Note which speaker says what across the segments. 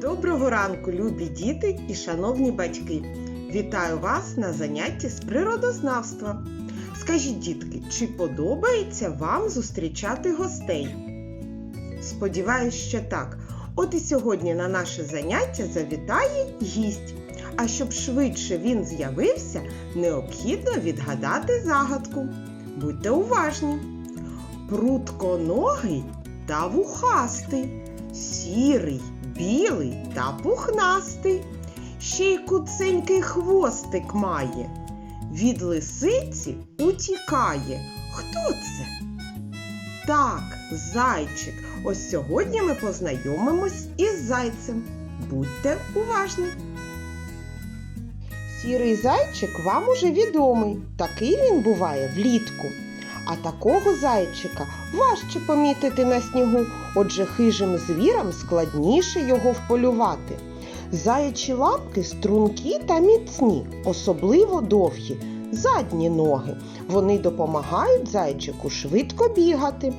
Speaker 1: Доброго ранку, любі діти і шановні батьки! Вітаю вас на занятті з природознавства. Скажіть, дітки, чи подобається вам зустрічати гостей? Сподіваюсь, що так. От і сьогодні на наше заняття завітає гість. А щоб швидше він з'явився, необхідно відгадати загадку. Будьте уважні. Прутконогий та вухастий, сірий, білий та пухнастий, ще й куценький хвостик має. Від лисиці утікає. Хто це? Так, зайчик. Ось сьогодні ми познайомимось із зайцем. Будьте уважні. Сірий зайчик вам уже відомий. Такий він буває влітку. А такого зайчика важче помітити на снігу, отже хижим звірам складніше його вполювати. Заячі лапки стрункі та міцні, особливо довгі, задні ноги. Вони допомагають зайчику швидко бігати.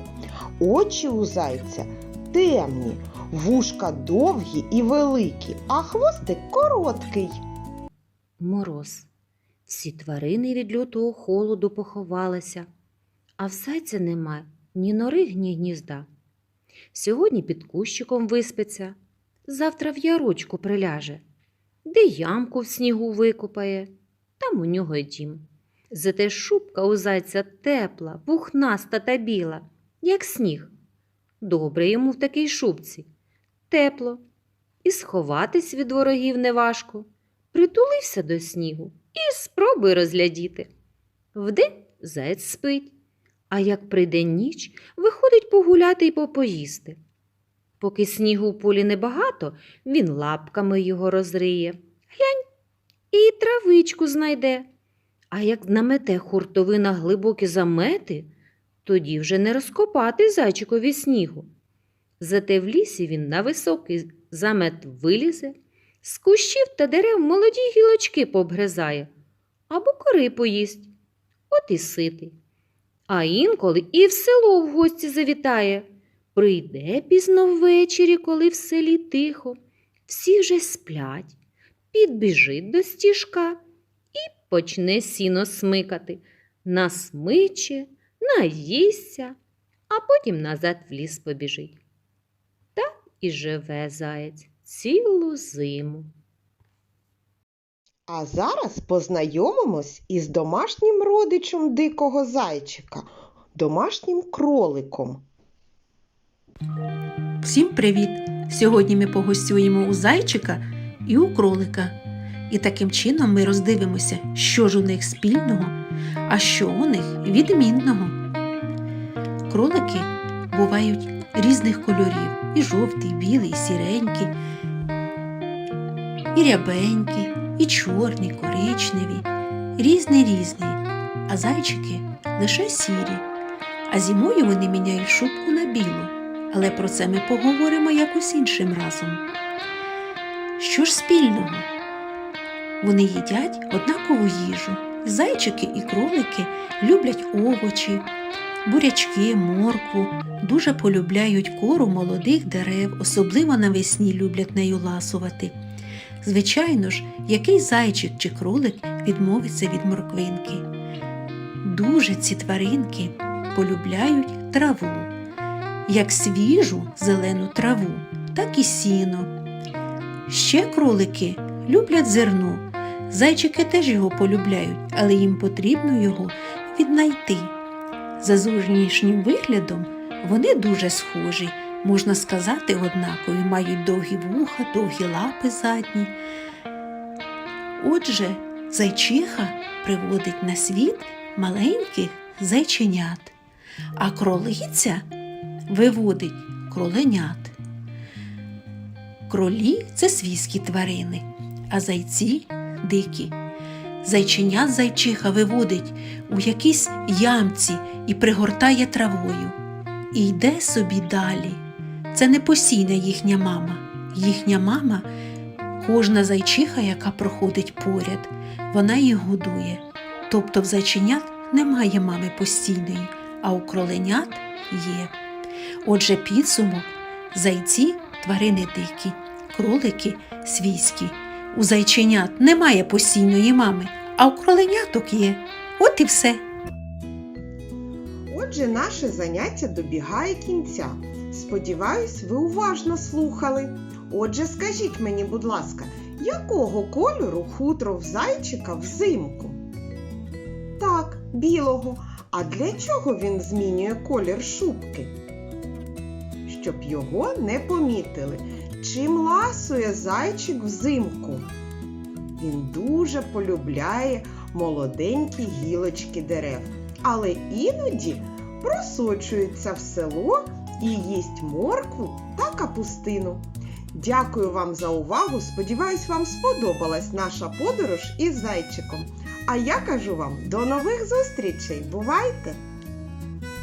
Speaker 1: Очі у зайця темні, вушка довгі і великі, а хвостик короткий.
Speaker 2: Мороз. Всі тварини від лютого холоду поховалися, а в зайця нема ні нори, ні гнізда. Сьогодні під кущиком виспиться, завтра в ярочку приляже, де ямку в снігу викопає, там у нього й дім. Зате шубка у зайця тепла, пухнаста та біла, як сніг. Добре йому в такій шубці, тепло, і сховатись від ворогів неважко притулився до снігу і спробуй розглядіти. Вдень заяць спить, а як прийде ніч, виходить погуляти й попоїсти. Поки снігу в полі небагато, він лапками його розриє. Глянь, і травичку знайде. А як намете хуртовина глибокі замети, тоді вже не розкопати зайчикові снігу. Зате в лісі він на високий замет вилізе, з кущів та дерев молоді гілочки пообгризає або кори поїсть. От і ситий. А інколи і в село в гості завітає. Прийде пізно ввечері, коли в селі тихо, всі вже сплять, підбіжить до стіжка і почне сіно смикати, насмиче, наїсться, а потім назад в ліс побіжить. Так і живе заєць цілу зиму.
Speaker 1: А зараз познайомимось із домашнім родичем дикого зайчика, домашнім кроликом.
Speaker 3: Всім привіт! Сьогодні ми погостюємо у зайчика і у кролика. І таким чином ми роздивимося, що ж у них спільного, а що у них відмінного. Кролики бувають різних кольорів: і жовтий, і білий, і сіренький, і рябенькі, і чорні, коричневі, різні різні, а зайчики лише сірі. А зимою вони міняють шубку на білу але про це ми поговоримо якось іншим разом. Що ж спільного? Вони їдять однакову їжу. Зайчики і кролики люблять овочі, бурячки, моркву, дуже полюбляють кору молодих дерев, особливо навесні люблять нею ласувати. Звичайно ж, який зайчик чи кролик відмовиться від морквинки. Дуже ці тваринки полюбляють траву як свіжу зелену траву, так і сіно. Ще кролики люблять зерно. Зайчики теж його полюбляють, але їм потрібно його віднайти. За зовнішнім виглядом вони дуже схожі, можна сказати, однакові, мають довгі вуха, довгі лапи задні. Отже, зайчиха приводить на світ маленьких зайченят, а кролиця виводить кроленят. Кролі це свійські тварини, а зайці дикі. Зайченят зайчиха виводить у якійсь ямці і пригортає травою. І йде собі далі. Це не постійна їхня мама. Їхня мама кожна зайчиха, яка проходить поряд, вона їх годує. Тобто в зайченят немає мами постійної, а у кроленят є. Отже, підсумок зайці тварини дикі, кролики свійські. У зайченят немає постійної мами, а у кроленяток є. От і все.
Speaker 1: Отже, наше заняття добігає кінця. Сподіваюсь, ви уважно слухали. Отже, скажіть мені, будь ласка, якого кольору хутро в зайчика взимку? Так, білого. А для чого він змінює колір шубки? Щоб його не помітили. Чим ласує зайчик взимку? Він дуже полюбляє молоденькі гілочки дерев, але іноді просочується в село і їсть моркву та капустину. Дякую вам за увагу. Сподіваюсь, вам сподобалась наша подорож із зайчиком. А я кажу вам до нових зустрічей. Бувайте!